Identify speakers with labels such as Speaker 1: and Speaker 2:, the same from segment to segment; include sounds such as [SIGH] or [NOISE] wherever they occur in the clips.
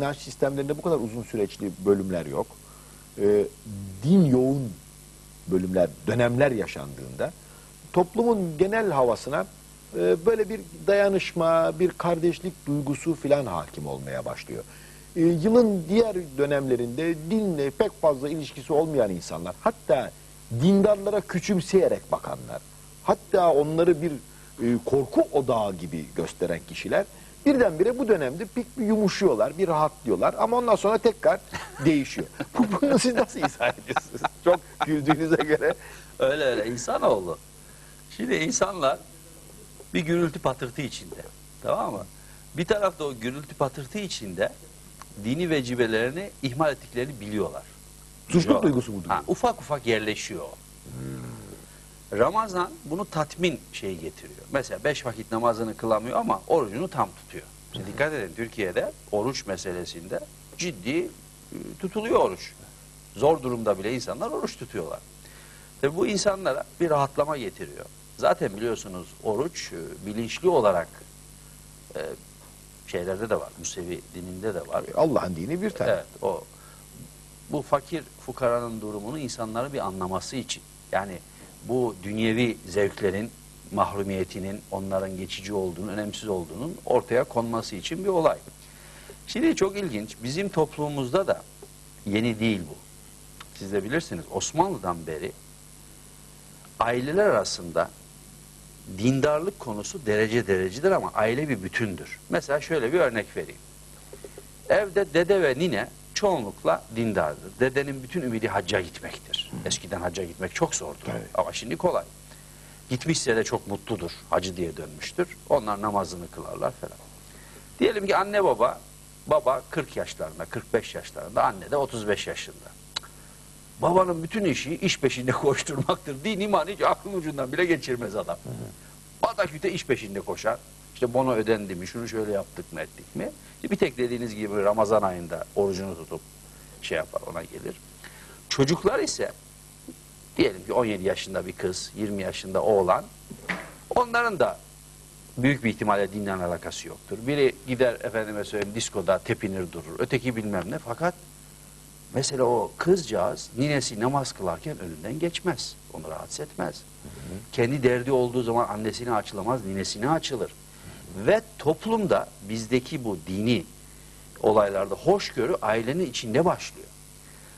Speaker 1: inanç sistemlerinde bu kadar uzun süreçli bölümler yok. Ee, din yoğun bölümler, dönemler yaşandığında toplumun genel havasına e, böyle bir dayanışma, bir kardeşlik duygusu filan hakim olmaya başlıyor. Ee, yılın diğer dönemlerinde dinle pek fazla ilişkisi olmayan insanlar, hatta dindarlara küçümseyerek bakanlar, hatta onları bir e, korku odağı gibi gösteren kişiler birdenbire bu dönemde pek bir yumuşuyorlar, bir rahatlıyorlar ama ondan sonra tekrar değişiyor. [LAUGHS] Bu- Bunu siz nasıl izah ediyorsunuz? Çok güldüğünüze göre.
Speaker 2: Öyle öyle insanoğlu. Şimdi insanlar bir gürültü patırtı içinde. Tamam mı? Bir tarafta o gürültü patırtı içinde dini vecibelerini ihmal ettiklerini biliyorlar. Biliyorlar.
Speaker 1: duygusu duyuyor?
Speaker 2: Ha, ufak ufak yerleşiyor o. Ramazan bunu tatmin şeyi getiriyor. Mesela beş vakit namazını kılamıyor ama orucunu tam tutuyor. Şimdi dikkat edin Türkiye'de oruç meselesinde ciddi e, tutuluyor oruç. Zor durumda bile insanlar oruç tutuyorlar. Tabii bu insanlara bir rahatlama getiriyor. Zaten biliyorsunuz oruç e, bilinçli olarak e, şeylerde de var. Musevi dininde de var.
Speaker 1: Allah'ın dini bir tane.
Speaker 2: Evet o bu fakir fukaranın durumunu insanların bir anlaması için yani bu dünyevi zevklerin mahrumiyetinin onların geçici olduğunu, önemsiz olduğunun ortaya konması için bir olay. Şimdi çok ilginç. Bizim toplumumuzda da yeni değil bu. Siz de bilirsiniz Osmanlı'dan beri aileler arasında dindarlık konusu derece derecedir ama aile bir bütündür. Mesela şöyle bir örnek vereyim. Evde dede ve nine çoğunlukla dindardır. Dedenin bütün ümidi hacca gitmektir. Eskiden hacca gitmek çok zordu.
Speaker 1: Evet.
Speaker 2: Ama şimdi kolay. Gitmişse de çok mutludur. Hacı diye dönmüştür. Onlar namazını kılarlar falan. Diyelim ki anne baba, baba 40 yaşlarında, 45 yaşlarında, anne de 35 yaşında. Babanın bütün işi iş peşinde [LAUGHS] koşturmaktır. Din iman hiç aklın ucundan bile geçirmez adam. Bataküte iş peşinde koşar. İşte bono ödendi mi, şunu şöyle yaptık mı ettik mi? Bir tek dediğiniz gibi Ramazan ayında orucunu tutup şey yapar ona gelir. Çocuklar ise diyelim ki 17 yaşında bir kız, 20 yaşında oğlan onların da büyük bir ihtimalle dinle alakası yoktur. Biri gider efendime söyleyeyim diskoda tepinir durur. Öteki bilmem ne. Fakat mesela o kızcağız ninesi namaz kılarken önünden geçmez. Onu rahatsız etmez. Kendi derdi olduğu zaman annesine açılamaz, ninesine açılır. Ve toplumda bizdeki bu dini olaylarda hoşgörü ailenin içinde başlıyor.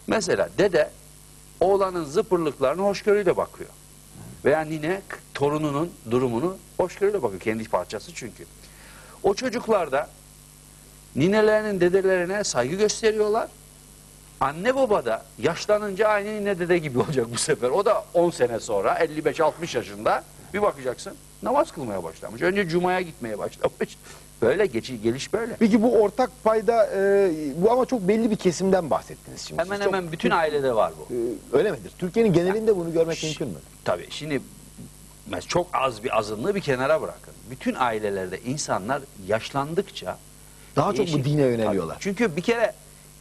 Speaker 2: Mesela dede oğlanın zıpırlıklarına hoşgörüyle bakıyor. Veya nine torununun durumunu hoşgörüyle bakıyor. Kendi parçası çünkü. O çocuklar da ninelerinin dedelerine saygı gösteriyorlar. Anne baba da yaşlanınca aynı nine dede gibi olacak bu sefer. O da 10 sene sonra 55-60 yaşında bir bakacaksın namaz kılmaya başlamış. Önce cumaya gitmeye başlamış. Böyle geçi, geliş böyle.
Speaker 1: Peki bu ortak payda e, bu ama çok belli bir kesimden bahsettiniz şimdi.
Speaker 2: Hemen
Speaker 1: Siz çok-
Speaker 2: hemen bütün ailede var bu.
Speaker 1: E, öyle midir? Türkiye'nin genelinde bunu görmek mümkün mü?
Speaker 2: Tabii şimdi çok az bir azınlığı bir kenara bırakın. Bütün ailelerde insanlar yaşlandıkça
Speaker 1: Daha çok bu dine yöneliyorlar.
Speaker 2: Tabii. Çünkü bir kere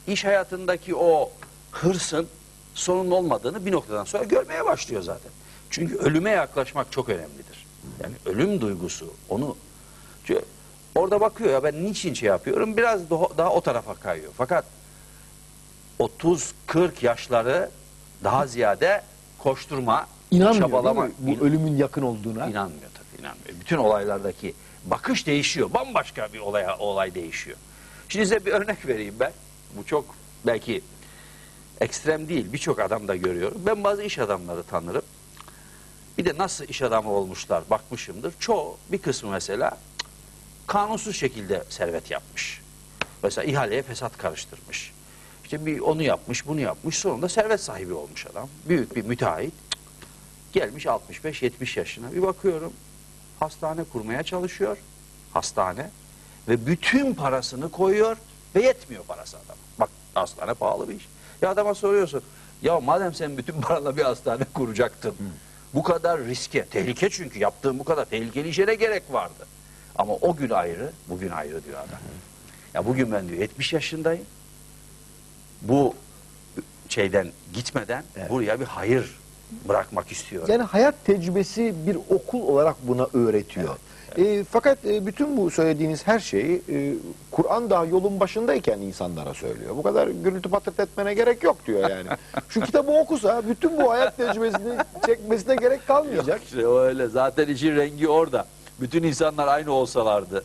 Speaker 2: iş hayatındaki o hırsın sonun olmadığını bir noktadan sonra görmeye başlıyor zaten. Çünkü ölüme yaklaşmak çok önemlidir. Yani ölüm duygusu onu orada bakıyor ya ben niçin şey yapıyorum biraz daha, daha o tarafa kayıyor. Fakat 30-40 yaşları daha ziyade koşturma,
Speaker 1: İnanmıyor
Speaker 2: çabalama.
Speaker 1: değil mi? bu ölümün yakın olduğuna.
Speaker 2: İnanmıyor tabii inanmıyor. Bütün olaylardaki bakış değişiyor. Bambaşka bir olaya olay değişiyor. Şimdi size bir örnek vereyim ben. Bu çok belki ekstrem değil. Birçok adam da görüyorum. Ben bazı iş adamları tanırım. Bir de nasıl iş adamı olmuşlar bakmışımdır. Çoğu bir kısmı mesela kanunsuz şekilde servet yapmış. Mesela ihaleye fesat karıştırmış. İşte bir onu yapmış, bunu yapmış. Sonunda servet sahibi olmuş adam. Büyük bir müteahhit. Gelmiş 65-70 yaşına. Bir bakıyorum hastane kurmaya çalışıyor. Hastane. Ve bütün parasını koyuyor ve yetmiyor parası adam. Bak hastane pahalı bir iş. Ya adama soruyorsun. Ya madem sen bütün paranla bir hastane kuracaktın. Bu kadar riske, tehlike çünkü yaptığın bu kadar tehlikeli işe ne gerek vardı? Ama o gün ayrı, bugün ayrı diyor adam. Ya bugün ben diyor 70 yaşındayım. Bu şeyden gitmeden
Speaker 1: Evet.
Speaker 2: buraya bir hayır bırakmak istiyor.
Speaker 1: Yani hayat tecrübesi bir okul olarak buna öğretiyor. E, fakat e, bütün bu söylediğiniz her şeyi e, Kur'an daha yolun başındayken insanlara söylüyor. Bu kadar gürültü patırtı etmene gerek yok diyor yani. [LAUGHS] Şu kitabı okusa bütün bu hayat tecrübesini çekmesine gerek kalmayacak.
Speaker 2: İşte o öyle. Zaten işin rengi orada. Bütün insanlar aynı olsalardı.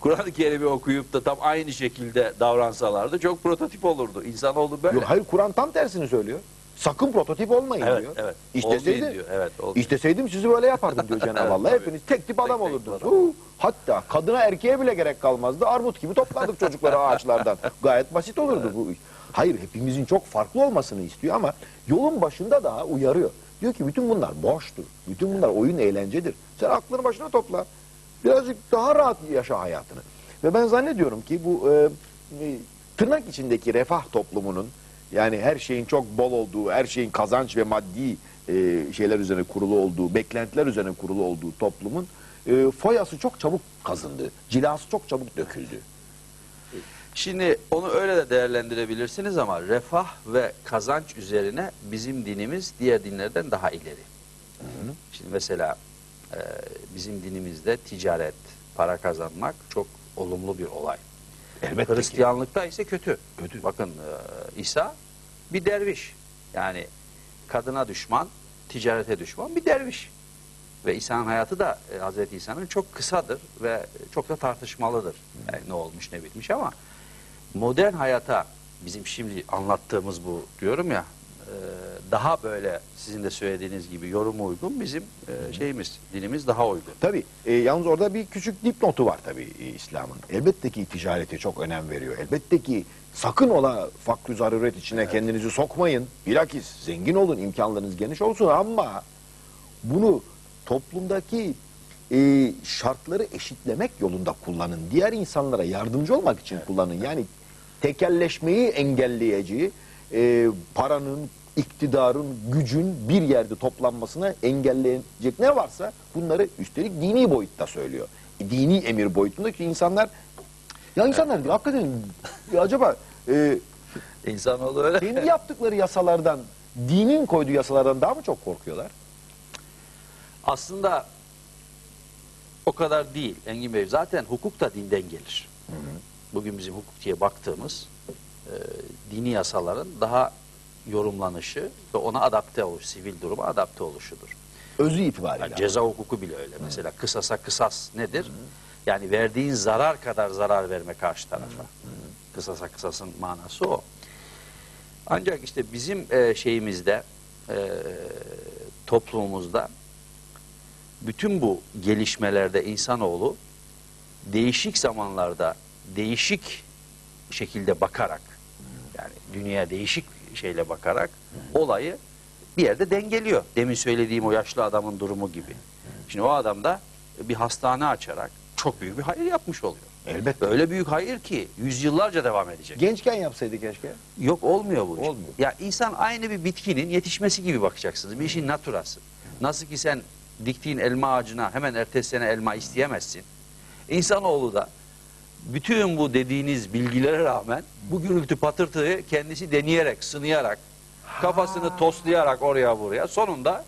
Speaker 2: Kur'an-ı Kerim'i okuyup da tam aynı şekilde davransalardı çok prototip olurdu. İnsanoğlu böyle.
Speaker 1: Yok, hayır Kur'an tam tersini söylüyor. Sakın prototip olmayın
Speaker 2: Evet,
Speaker 1: diyor.
Speaker 2: evet.
Speaker 1: İsteseydi,
Speaker 2: Olmayın diyor, evet, olmayın.
Speaker 1: isteseydim sizi böyle yapardım diyor [LAUGHS] Cenab-ı Allah.
Speaker 2: Tabii.
Speaker 1: Hepiniz tek tip adam
Speaker 2: tek
Speaker 1: olurdunuz.
Speaker 2: adam.
Speaker 1: Huu, hatta kadına erkeğe bile gerek kalmazdı. Armut gibi toplardık çocukları ağaçlardan. [LAUGHS] Gayet basit olurdu bu iş. Hayır hepimizin çok farklı olmasını istiyor ama yolun başında daha uyarıyor. Diyor ki bütün bunlar boştur. Bütün bunlar oyun eğlencedir. Sen aklını başına topla. Birazcık daha rahat yaşa hayatını. Ve ben zannediyorum ki bu e, e, tırnak içindeki refah toplumunun yani her şeyin çok bol olduğu, her şeyin kazanç ve maddi e, şeyler üzerine kurulu olduğu, beklentiler üzerine kurulu olduğu toplumun e, foyası çok çabuk kazındı. Cilası çok çabuk döküldü.
Speaker 2: Şimdi onu öyle de değerlendirebilirsiniz ama refah ve kazanç üzerine bizim dinimiz diğer dinlerden daha ileri. Şimdi mesela e, bizim dinimizde ticaret, para kazanmak çok olumlu bir olay.
Speaker 1: Elbette.
Speaker 2: Hristiyanlıkta ise kötü.
Speaker 1: Kötü.
Speaker 2: Bakın e, İsa bir derviş. Yani kadına düşman, ticarete düşman bir derviş. Ve İsa'nın hayatı da e, Hazreti İsa'nın çok kısadır ve çok da tartışmalıdır. Yani ne olmuş ne bitmiş ama modern hayata bizim şimdi anlattığımız bu diyorum ya daha böyle sizin de söylediğiniz gibi yoruma uygun bizim e, şeyimiz, dinimiz daha uygun.
Speaker 1: Tabii. E, yalnız orada bir küçük dipnotu var tabii e, İslam'ın. Elbette ki ticarete çok önem veriyor. Elbette ki sakın ola fakr zaruret içine kendinizi sokmayın. Bilakis zengin olun, imkanlarınız geniş olsun ama bunu toplumdaki e, şartları eşitlemek yolunda kullanın. Diğer insanlara yardımcı olmak için kullanın. Yani tekelleşmeyi engelleyici, e, paranın, iktidarın, gücün bir yerde toplanmasına engelleyecek ne varsa bunları üstelik dini boyutta söylüyor. E, dini emir boyutunda ki insanlar ya insanlar hakikaten ya acaba e,
Speaker 2: İnsanoğlu öyle.
Speaker 1: kendi yaptıkları yasalardan, dinin koyduğu yasalardan daha mı çok korkuyorlar?
Speaker 2: Aslında o kadar değil Engin Bey. Zaten hukuk da dinden gelir. Bugün bizim hukuk diye baktığımız e, dini yasaların daha yorumlanışı ve ona adapte oluş, sivil duruma adapte oluşudur.
Speaker 1: Özü itibariyle.
Speaker 2: Yani ceza hukuku bile öyle. Mesela kısasa kısas nedir? Yani verdiğin zarar kadar zarar verme karşı tarafa. Kısasa kısasın manası o. Ancak işte bizim e, şeyimizde, e, toplumumuzda bütün bu gelişmelerde insanoğlu değişik zamanlarda değişik şekilde bakarak yani dünyaya değişik şeyle bakarak olayı bir yerde dengeliyor. Demin söylediğim o yaşlı adamın durumu gibi. Şimdi o adam da bir hastane açarak çok büyük bir hayır yapmış oluyor.
Speaker 1: Elbette.
Speaker 2: Öyle büyük hayır ki yüzyıllarca devam edecek.
Speaker 1: Gençken yapsaydı keşke.
Speaker 2: Yok olmuyor bu iş.
Speaker 1: Olmuyor.
Speaker 2: Ya insan aynı bir bitkinin yetişmesi gibi bakacaksınız. Bir işin naturası. Nasıl ki sen diktiğin elma ağacına hemen ertesi sene elma isteyemezsin. İnsanoğlu da bütün bu dediğiniz bilgilere rağmen bu gürültü patırtıyı kendisi deneyerek, sınayarak, kafasını toslayarak oraya buraya sonunda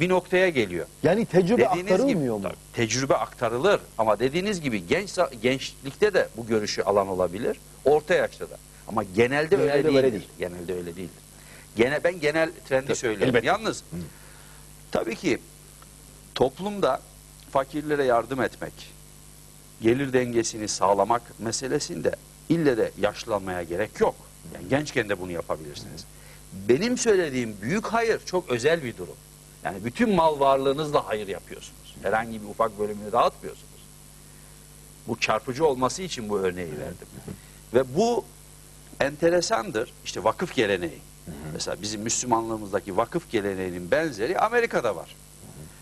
Speaker 2: bir noktaya geliyor.
Speaker 1: Yani tecrübe
Speaker 2: Dediğiniz
Speaker 1: aktarılmıyor
Speaker 2: gibi,
Speaker 1: mu?
Speaker 2: Tabii, Tecrübe aktarılır ama dediğiniz gibi genç gençlikte de bu görüşü alan olabilir. Orta yaşta da. Ama genelde,
Speaker 1: Genelde
Speaker 2: öyle, değildir.
Speaker 1: değil.
Speaker 2: Genelde öyle değildir. Gene ben genel trendi söylüyorum.
Speaker 1: elbette.
Speaker 2: Yalnız tabii ki toplumda fakirlere yardım etmek, gelir dengesini sağlamak meselesinde ille de yaşlanmaya gerek yok. Yani gençken de bunu yapabilirsiniz. Benim söylediğim büyük hayır çok özel bir durum. Yani bütün mal varlığınızla hayır yapıyorsunuz. Herhangi bir ufak bölümünü dağıtmıyorsunuz. Bu çarpıcı olması için bu örneği verdim. Ve bu enteresandır. İşte vakıf geleneği. Mesela bizim Müslümanlığımızdaki vakıf geleneğinin benzeri Amerika'da var.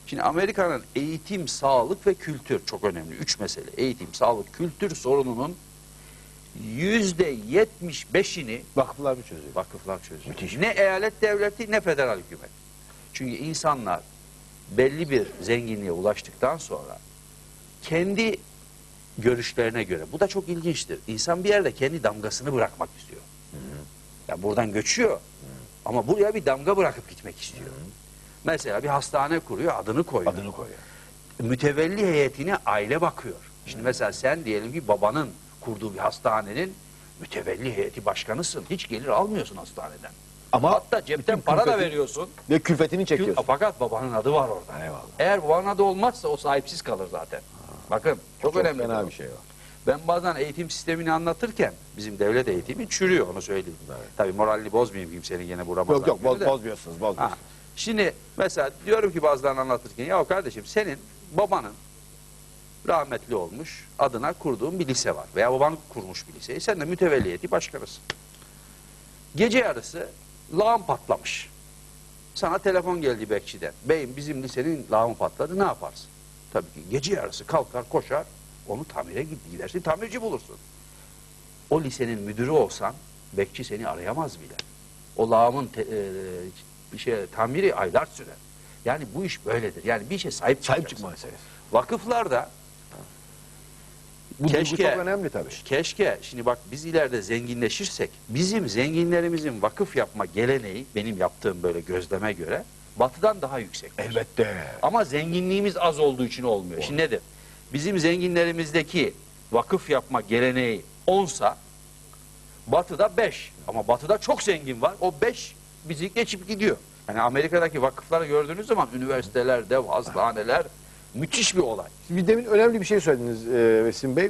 Speaker 2: Şimdi Amerika'nın eğitim, sağlık ve kültür çok önemli. Üç mesele. Eğitim, sağlık, kültür sorununun yüzde yetmiş beşini
Speaker 1: Vakıflar mı çözüyor?
Speaker 2: vakıflar çözüyor.
Speaker 1: Müthiş.
Speaker 2: Ne eyalet devleti ne federal hükümet. Çünkü insanlar belli bir zenginliğe ulaştıktan sonra kendi görüşlerine göre bu da çok ilginçtir. İnsan bir yerde kendi damgasını bırakmak istiyor. Ya buradan göçüyor ama buraya bir damga bırakıp gitmek istiyor. Mesela bir hastane kuruyor, adını koyuyor.
Speaker 1: Adını koyuyor.
Speaker 2: Mütevelli heyetine aile bakıyor. Şimdi mesela sen diyelim ki babanın kurduğu bir hastanenin mütevelli heyeti başkanısın. Hiç gelir almıyorsun hastaneden.
Speaker 1: Ama
Speaker 2: Hatta cepten para da veriyorsun.
Speaker 1: Ve külfetini çekiyorsun.
Speaker 2: Fakat babanın adı var orada.
Speaker 1: Eyvallah.
Speaker 2: Eğer babanın adı olmazsa o sahipsiz kalır zaten. Bakın çok,
Speaker 1: Çok
Speaker 2: önemli. bu.
Speaker 1: bir şey o.
Speaker 2: Ben bazen eğitim sistemini anlatırken bizim devlet eğitimi çürüyor onu söyleyeyim.
Speaker 1: Evet.
Speaker 2: Tabii moralini bozmayayım kimsenin gene bu Ramazan
Speaker 1: Yok yok boz,
Speaker 2: de.
Speaker 1: bozmuyorsunuz
Speaker 2: Ha,
Speaker 1: bozmuyorsunuz.
Speaker 2: Şimdi mesela diyorum ki bazılarını anlatırken ya kardeşim senin babanın rahmetli olmuş adına kurduğun bir lise var veya baban kurmuş bir liseyi sen de mütevelliyeti başkanısın. Gece yarısı lağım patlamış. Sana telefon geldi bekçiden. Beyim bizim lisenin lağımı patladı ne yaparsın? Tabii ki gece yarısı kalkar koşar onu tamire gidersin tamirci bulursun. O lisenin müdürü olsan bekçi seni arayamaz bile. O lağımın te- e, bir şey tamiri aylar sürer. Yani bu iş böyledir. Yani bir işe sahip
Speaker 1: Sahip çıkma meselesi.
Speaker 2: Vakıflarda
Speaker 1: Bu
Speaker 2: Keşke-
Speaker 1: çok önemli tabii.
Speaker 2: keşke şimdi bak biz ileride zenginleşirsek bizim zenginlerimizin vakıf yapma geleneği benim yaptığım böyle gözleme göre batıdan daha yüksek.
Speaker 1: Elbette.
Speaker 2: Ama zenginliğimiz az olduğu için olmuyor. Şimdi nedir? Bizim zenginlerimizdeki vakıf yapma geleneği 10'sa batıda 5. Ama batıda çok zengin var. O 5 bizi geçip gidiyor. Yani Amerika'daki vakıfları gördüğünüz zaman üniversiteler, dev hastaneler müthiş bir olay.
Speaker 1: Bir demin önemli bir şey söylediniz e, Vesim Bey. E,